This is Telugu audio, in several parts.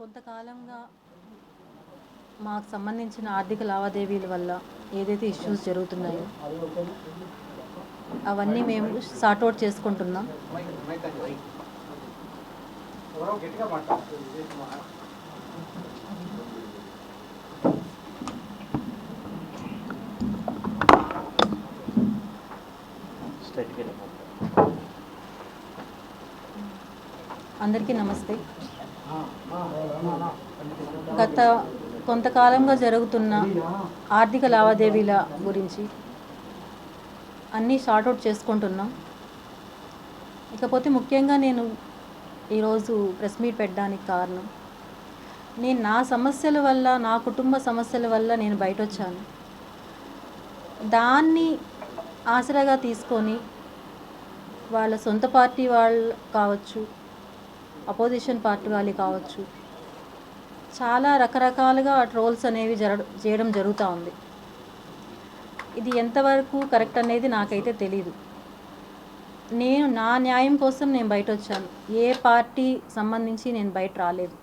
కొంతకాలంగా మాకు సంబంధించిన ఆర్థిక లావాదేవీల వల్ల ఏదైతే ఇష్యూస్ జరుగుతున్నాయో అవన్నీ మేము సార్ట్అవుట్ చేసుకుంటున్నాం. అందరికీ నమస్తే. గత కొంతకాలంగా జరుగుతున్న ఆర్థిక లావాదేవీల గురించి అన్నీ షార్ట్అవుట్ చేసుకుంటున్నాం. ఇకపోతే ముఖ్యంగా నేను ఈరోజు ప్రెస్ మీట్ పెట్టడానికి కారణం నేను నా సమస్యల వల్ల నా కుటుంబ సమస్యల వల్ల నేను బయట వచ్చాను దాన్ని ఆసరాగా తీసుకొని వాళ్ళ సొంత పార్టీ వాళ్ళు కావచ్చు అపోజిషన్ పార్టీ వాళ్ళు కావచ్చు చాలా రకరకాలుగా ట్రోల్స్ అనేవి జర చేయడం జరుగుతూ ఉంది. ఇది ఎంతవరకు కరెక్ట్ అనేది నాకైతే తెలీదు. నేను నా న్యాయం కోసం నేను బయట వచ్చాను ఏ పార్టీ సంబంధించి నేను బయట రాలేదు.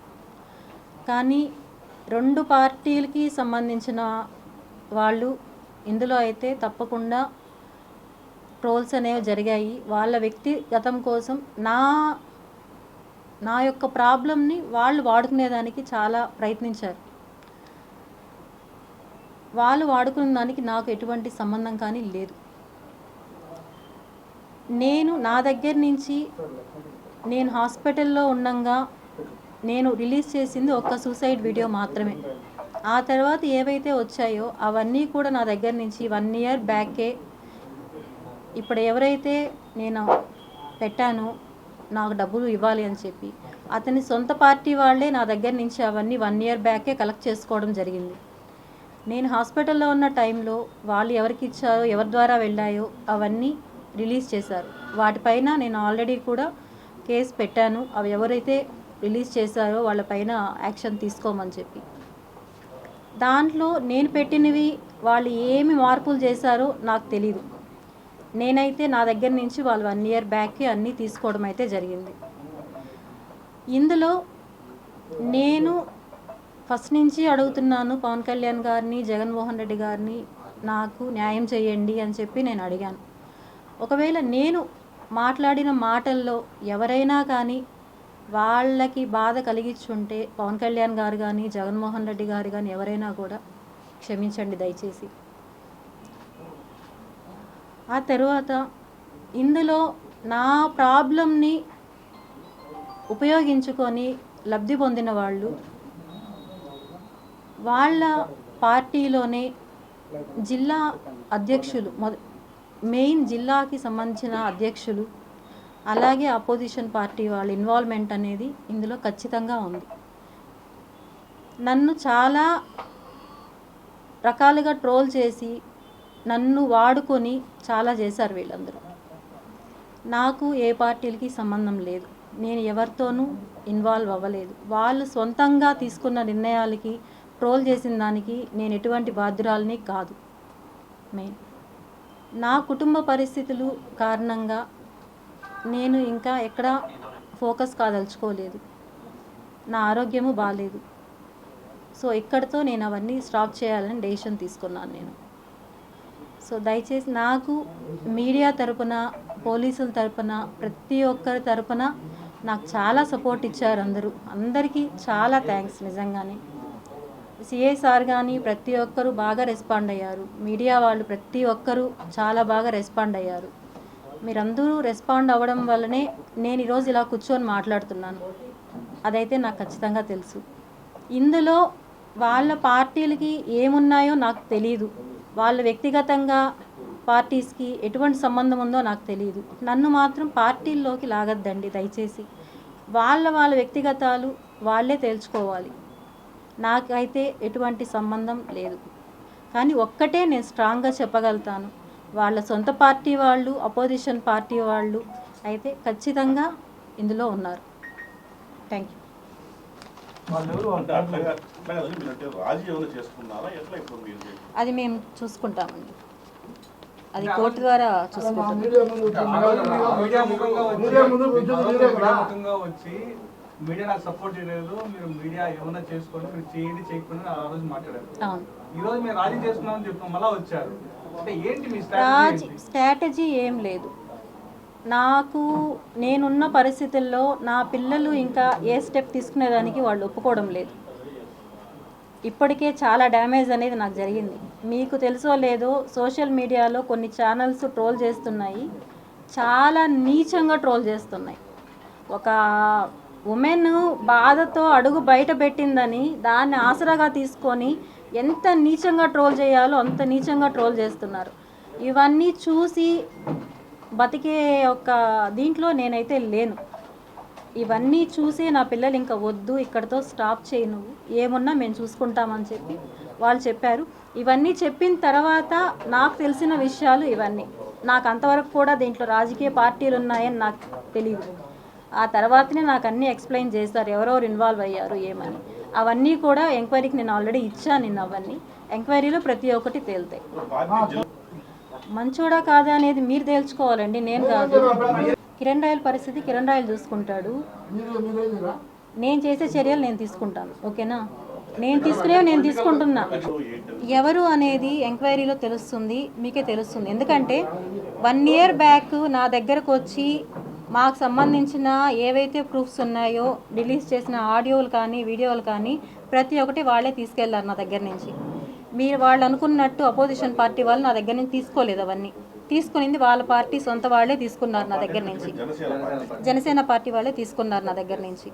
కానీ రెండు పార్టీలకి సంబంధించిన వాళ్ళు ఇందులో అయితే తప్పకుండా ట్రోల్స్ అనేవి జరిగాయి. వాళ్ళ వ్యక్తిగతం కోసం నా నా యొక్క ప్రాబ్లమ్ని వాళ్ళు వాడుకునేదానికి చాలా ప్రయత్నించారు. వాళ్ళు వాడుకున్న దానికి నాకు ఎటువంటి సంబంధం కానీ లేదు. నేను నా దగ్గర నుంచి నేను హాస్పిటల్లో ఉండంగా నేను రిలీజ్ చేసింది ఒక్క సూసైడ్ వీడియో మాత్రమే. ఆ తర్వాత ఏవైతే వచ్చాయో అవన్నీ కూడా నా దగ్గర నుంచి వన్ ఇయర్ బ్యాకే ఇప్పుడు ఎవరైతే నేను పెట్టానో నాకు డబ్బులు ఇవ్వాలి అని చెప్పి అతని సొంత పార్టీ వాళ్ళే నా దగ్గర నుంచి అవన్నీ వన్ ఇయర్ బ్యాకే కలెక్ట్ చేసుకోవడం జరిగింది. నేను హాస్పిటల్లో ఉన్న టైంలో వాళ్ళు ఎవరికి ఇచ్చారో ఎవరి ద్వారా వెళ్ళాయో అవన్నీ రిలీజ్ చేశారు. వాటిపైన నేను ఆల్రెడీ కూడా కేసు పెట్టాను. అవి ఎవరైతే రిలీజ్ చేశారో వాళ్ళపైన యాక్షన్ తీసుకోమని చెప్పి. దాంట్లో నేను పెట్టినవి వాళ్ళు ఏమి మార్పులు చేశారో నాకు తెలీదు. నేనైతే నా దగ్గర నుంచి వాళ్ళు వన్ ఇయర్ బ్యాక్కి అన్నీ తీసుకోవడం అయితే జరిగింది. ఇందులో నేను ఫస్ట్ నుంచి అడుగుతున్నాను పవన్ కళ్యాణ్ గారిని జగన్మోహన్ రెడ్డి గారిని నాకు న్యాయం చేయండి అని చెప్పి నేను అడిగాను. ఒకవేళ నేను మాట్లాడిన మాటల్లో ఎవరైనా కానీ వాళ్ళకి బాధ కలిగించుంటే పవన్ కళ్యాణ్ గారు కానీ జగన్మోహన్ రెడ్డి గారు కానీ ఎవరైనా కూడా క్షమించండి దయచేసి. ఆ తర్వాత ఇందులో నా ప్రాబ్లంని ఉపయోగించుకొని లబ్ధి పొందిన వాళ్ళు వాళ్ళ పార్టీలోనే జిల్లా అధ్యక్షులు మొద మెయిన్ జిల్లాకి సంబంధించిన అధ్యక్షులు అలాగే అపోజిషన్ పార్టీ వాళ్ళ ఇన్వాల్వ్మెంట్ అనేది ఇందులో ఖచ్చితంగా ఉంది. నన్ను చాలా రకాలుగా ట్రోల్ చేసి నన్ను వాడుకొని చాలా చేశారు వీళ్ళందరూ. నాకు ఏ పార్టీలకి సంబంధం లేదు. నేను ఎవరితోనూ ఇన్వాల్వ్ అవ్వలేదు. వాళ్ళు సొంతంగా తీసుకున్న నిర్ణయాలకి ట్రోల్ చేసిన దానికి నేను ఎటువంటి బాధ్యురాలని కాదు. మెయిన్. నా కుటుంబ పరిస్థితులు కారణంగా నేను ఇంకా ఎక్కడా ఫోకస్ కాదలుచుకోలేదు. నా ఆరోగ్యము బాగాలేదు సో ఇక్కడితో నేను అవన్నీ స్టాప్ చేయాలని డెసిషన్ తీసుకున్నాను నేను. సో దయచేసి నాకు మీడియా తరపున పోలీసుల తరపున ప్రతి ఒక్కరి తరపున నాకు చాలా సపోర్ట్ ఇచ్చారు అందరూ. అందరికీ చాలా థ్యాంక్స్ నిజంగానే. సిఐ సార్ కానీ ప్రతి ఒక్కరూ బాగా రెస్పాండ్ అయ్యారు. మీడియా వాళ్ళు ప్రతి ఒక్కరూ చాలా బాగా రెస్పాండ్ అయ్యారు. మీరందరూ రెస్పాండ్ అవ్వడం వల్లనే నేను ఈరోజు ఇలా కూర్చొని మాట్లాడుతున్నాను. అదైతే నాకు ఖచ్చితంగా తెలుసు. ఇందులో వాళ్ళ పార్టీలకి ఏమున్నాయో నాకు తెలియదు వాళ్ళ వ్యక్తిగతంగా పార్టీస్కి ఎటువంటి సంబంధం ఉందో నాకు తెలియదు నన్ను మాత్రం పార్టీల్లోకి లాగద్దండి దయచేసి. వాళ్ళ వాళ్ళ వ్యక్తిగతాలు వాళ్ళే తేల్చుకోవాలి. నాకైతే ఎటువంటి సంబంధం లేదు. కానీ ఒక్కటే నేను స్ట్రాంగ్గా చెప్పగలుగుతాను. వాళ్ళ సొంత పార్టీ వాళ్ళు అపోజిషన్ పార్టీ వాళ్ళు అయితే ఖచ్చితంగా ఇందులో ఉన్నారు. థ్యాంక్ యూ అది మేము చూసుకుంటామండి. అది కోర్టు ద్వారా చూసుకుంటాం. వచ్చి మీడియా నాకు సపోర్ట్ చేయలేదు. మీరు మీడియా ఏమన్నా చేసుకోండి మీరు చేయండి చేయకుండా ఆ రోజు మాట్లాడారు. ఈ రోజు మీరు రాజీ చేసుకున్నామని చెప్తాం మళ్ళీ వచ్చారు. అంటే ఏంటి మీ స్ట్రాటజీ ఏం లేదు. నాకు నేనున్న పరిస్థితుల్లో నా పిల్లలు ఇంకా ఏ స్టెప్ తీసుకునేదానికి వాళ్ళు ఒప్పుకోవడం లేదు. ఇప్పటికే చాలా డ్యామేజ్ అనేది నాకు జరిగింది. మీకు తెలుసో లేదో సోషల్ మీడియాలో కొన్ని ఛానల్స్ ట్రోల్ చేస్తున్నాయి. చాలా నీచంగా ట్రోల్ చేస్తున్నాయి. ఒక ఉమెన్ బాధతో అడుగు బయట పెట్టిందని దాన్ని ఆసరాగా తీసుకొని ఎంత నీచంగా ట్రోల్ చేయాలో అంత నీచంగా ట్రోల్ చేస్తున్నారు. ఇవన్నీ చూసి బతికే ఒక దీంట్లో నేనైతే లేను. ఇవన్నీ చూసి నా పిల్లలు ఇంకా వద్దు ఇక్కడతో స్టాప్ చేయి నువ్వు. ఏమున్నా మేము చూసుకుంటామని చెప్పి వాళ్ళు చెప్పారు. ఇవన్నీ చెప్పిన తర్వాత నాకు తెలిసిన విషయాలు ఇవన్నీ. నాకు అంతవరకు కూడా దీంట్లో రాజకీయ పార్టీలు ఉన్నాయని నాకు తెలియదు ఆ తర్వాతనే నాకు అన్నీ ఎక్స్ప్లెయిన్ చేశారు. ఎవరెవరు ఇన్వాల్వ్ అయ్యారు ఏమని. అవన్నీ కూడా ఎంక్వైరీకి నేను ఆల్రెడీ ఇచ్చాను నిన్న అవన్నీ. ఎంక్వైరీలో ప్రతి ఒక్కటి తేలుతాయి. మంచోడా కాదా అనేది మీరు తేల్చుకోవాలండి నేను కాదు. కిరణ్ రాయల్ పరిస్థితి కిరణ్ రాయల్ చూసుకుంటాడు. నేను చేసే చర్యలు నేను తీసుకుంటాను ఓకేనా? నేను తీసుకునేవి నేను తీసుకుంటున్నా. ఎవరు అనేది ఎంక్వైరీలో తెలుస్తుంది మీకే తెలుస్తుంది. ఎందుకంటే వన్ ఇయర్ బ్యాక్ నా దగ్గరకు వచ్చి మాకు సంబంధించిన ఏవైతే ప్రూఫ్స్ ఉన్నాయో రిలీజ్ చేసిన ఆడియోలు కానీ వీడియోలు కానీ ప్రతి ఒక్కటి వాళ్ళే తీసుకెళ్ళారు నా దగ్గర నుంచి. మీరు వాళ్ళు అనుకున్నట్టు అపోజిషన్ పార్టీ వాళ్ళు నా దగ్గర నుంచి తీసుకోలేదు అవన్నీ. తీసుకునింది వాళ్ళ పార్టీ సొంత వాళ్ళే తీసుకున్నారు నా దగ్గర నుంచి. జనసేన పార్టీ వాళ్ళే తీసుకున్నారు నా దగ్గర నుంచి.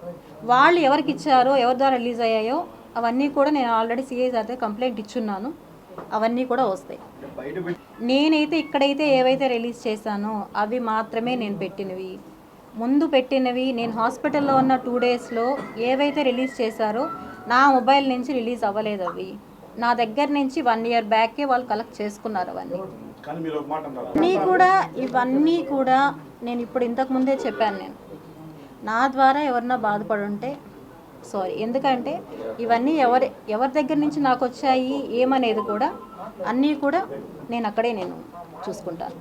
వాళ్ళు ఎవరికి ఇచ్చారో ఎవరి ద్వారా రిలీజ్ అయ్యాయో అవన్నీ కూడా నేను ఆల్రెడీ సిఐ సార్తో కంప్లైంట్ ఇచ్చున్నాను. అవన్నీ కూడా వస్తాయి. నేనైతే ఇక్కడైతే ఏవైతే రిలీజ్ చేశానో అవి మాత్రమే నేను పెట్టినవి. ముందు పెట్టినవి నేను హాస్పిటల్లో ఉన్న టూ డేస్లో ఏవైతే రిలీజ్ చేశారో నా మొబైల్ నుంచి రిలీజ్ అవ్వలేదు అవి. నా దగ్గర నుంచి వన్ ఇయర్ బ్యాకే వాళ్ళు కలెక్ట్ చేసుకున్నారు అవన్నీ. కానీ మీరు ఒక మాట అన్నారు? ఇవన్నీ కూడా ఇవన్నీ కూడా నేను ఇప్పుడు ఇంతకు ముందే చెప్పాను నేను. నా ద్వారా ఎవరన్నా బాధపడి ఉంటే సారీ ఎందుకంటే ఇవన్నీ ఎవరి ఎవరి దగ్గర నుంచి నాకు వచ్చాయి ఏమనేది కూడా అన్నీ కూడా నేను అక్కడే నేను చూసుకుంటాను.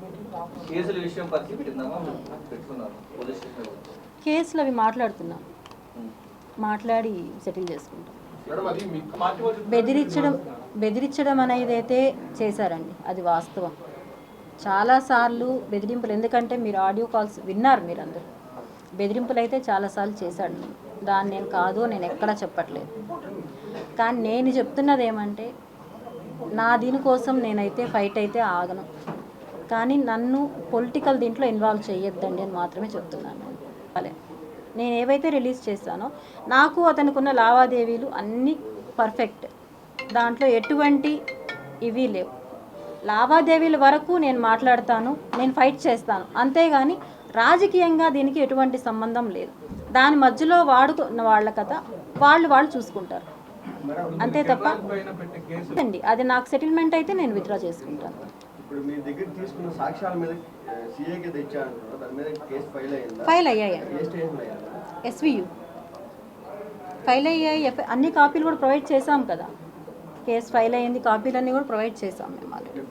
కేసుల అవి మాట్లాడుతున్నాం. మాట్లాడి సెటిల్ చేసుకుంటాం. బెదిరించడం బెదిరించడం అనేది అయితే చేశారండి. అది వాస్తవం. చాలాసార్లు బెదిరింపులు ఎందుకంటే మీరు ఆడియో కాల్స్ విన్నారు మీరు బెదిరింపులు అయితే చాలాసార్లు చేశాడు. దాన్ని నేను కాదు నేను ఎక్కడా చెప్పట్లేదు. కానీ నేను చెప్తున్నది ఏమంటే నా దీనికోసం నేనైతే ఫైట్ అయితే ఆగను. కానీ నన్ను పొలిటికల్ దీంట్లో ఇన్వాల్వ్ చేయొద్దండి అని మాత్రమే చెప్తున్నాను. అలే నేను ఏవైతే రిలీజ్ చేశానో నాకు అతనికి ఉన్న లావాదేవీలు అన్నీ పర్ఫెక్ట్ దాంట్లో ఎటువంటి ఇవి లేవు. లావాదేవీల వరకు నేను మాట్లాడతాను నేను ఫైట్ చేస్తాను. అంతేగాని రాజకీయంగా దీనికి ఎటువంటి సంబంధం లేదు. దాని మధ్యలో వాడుకున్న వాళ్ళ కథ వాళ్ళు వాళ్ళు చూసుకుంటారు. అంతే తప్ప అండి అది నాకు సెటిల్మెంట్ అయితే నేను విత్డ్రా చేసుకుంటాను. ఇప్పుడు మీ దగ్గర తీసుకున్న సాక్ష్యాల మీద తెచ్చారు దాని మీద కేసు ఫైల్ అయిందా ఫైల్ అయ్యారు? ఎస్వియు. ఫైల్ అయ్యాయి అన్ని కాపీలు కూడా ప్రొవైడ్ చేసాం కదా. కేసు ఫైల్ అయ్యింది కాపీలన్నీ కూడా ప్రొవైడ్ చేసాం మేము ఆల్రెడీ